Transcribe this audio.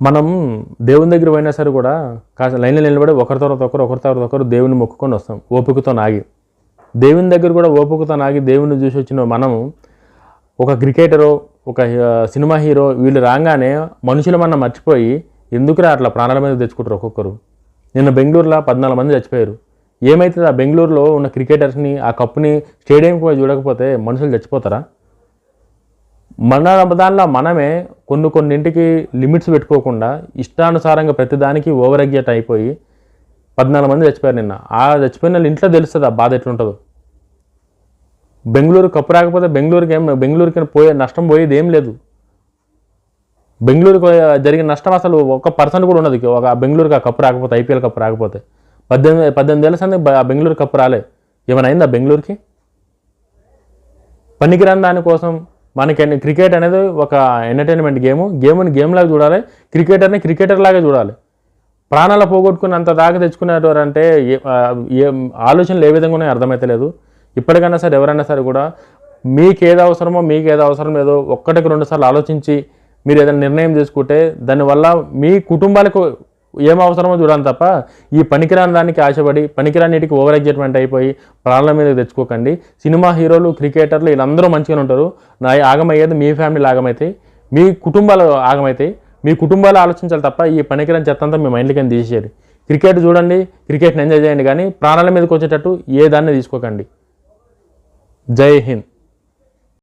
మనం దేవుని దగ్గర పోయినా సరే కూడా కాస్త లైన్లో నిలబడి ఒకరి తర్వాత ఒకరు ఒకరి తర్వాత ఒకరు దేవుని మొక్కుకొని వస్తాం ఓపికతో నాగి. దేవుని దగ్గర కూడా ఓపికతో నాగి దేవుని చూసి వచ్చిన మనము ఒక క్రికెటరో ఒక సినిమా హీరో వీళ్ళు రాగానే మనుషులు మన మర్చిపోయి ఎందుకురా అట్లా ప్రాణాల మీద తెచ్చుకుంటారు ఒక్కొక్కరు? నిన్న బెంగళూరులో పద్నాలుగు మంది చచ్చిపోయారు. ఏమైతుంది ఆ బెంగళూరులో ఉన్న క్రికెటర్స్ని ఆ కప్పుని స్టేడియంకి పోయి చూడకపోతే మనుషులు చచ్చిపోతారా? మన దానిలో మనమే కొన్ని కొన్నింటికి లిమిట్స్ పెట్టుకోకుండా ఇష్టానుసారంగా ప్రతిదానికి ఓవర్ ఎగ్జెట్ అయిపోయి పద్నాలుగు మంది చచ్చిపోయారు నిన్న. ఆ చచ్చిపోయిన వాళ్ళు ఇంట్లో తెలుస్తుంది ఆ బాధ ఎట్లుంటుందో. బెంగళూరు కప్పు రాకపోతే బెంగళూరుకి ఏం బెంగళూరుకి పోయే నష్టం పోయేది ఏం లేదు. బెంగళూరుకు జరిగిన నష్టం అసలు ఒక పర్సెంట్ కూడా ఉండదు. ఒక బెంగళూరుకి ఆ కప్పు రాకపోతే ఐపీఎల్ కప్పు రాకపోతే. పద్దెనిమిది పద్దెనిమిది ఏళ్ళ సంది బెంగళూరు కప్పు రాలే. ఏమైనా అయిందా బెంగళూరుకి? పనికిరాని దానికోసం మనకి క్రికెట్ అనేది ఒక ఎంటర్టైన్మెంట్ గేమ్. గేమ్ని గేమ్ లాగా చూడాలి. క్రికెటర్ని క్రికెటర్ లాగా చూడాలి. ప్రాణాలు పోగొట్టుకున్నంత దాకా తెచ్చుకునేటోరంటే ఏ ఏ ఆలోచనలు ఏ విధంగా ఉన్నాయో అర్థమైతలేదు. ఇప్పటికైనా సరే ఎవరైనా సరే కూడా మీకు ఏది అవసరమో మీకు ఏది అవసరం లేదో ఒక్కటికి రెండు సార్లు ఆలోచించి మీరు ఏదైనా నిర్ణయం తీసుకుంటే దానివల్ల మీ కుటుంబాలకు ఏం అవసరమో చూడాలి తప్ప ఈ పనికిరాని దానికి ఆశపడి పనికిరానిటికి ఓవర్ ఎగ్జైట్మెంట్ అయిపోయి ప్రాణాల మీద తెచ్చుకోకండి. సినిమా హీరోలు క్రికెటర్లు వీళ్ళందరూ మంచిగానే ఉంటారు. నా ఆగమయ్యేది మీ ఫ్యామిలీ ఆగమైతాయి మీ కుటుంబాలు ఆగమైతాయి మీ కుటుంబాలు ఆలోచించాలి తప్ప ఈ పనికిరాని చెత్త అంతా మీ మైండ్లకి తీసేయాలి. క్రికెట్ చూడండి క్రికెట్ని ఎంజాయ్ చేయండి కానీ ప్రాణాల మీదకి వచ్చేటట్టు ఏ దాన్ని తీసుకోకండి. జై హింద్.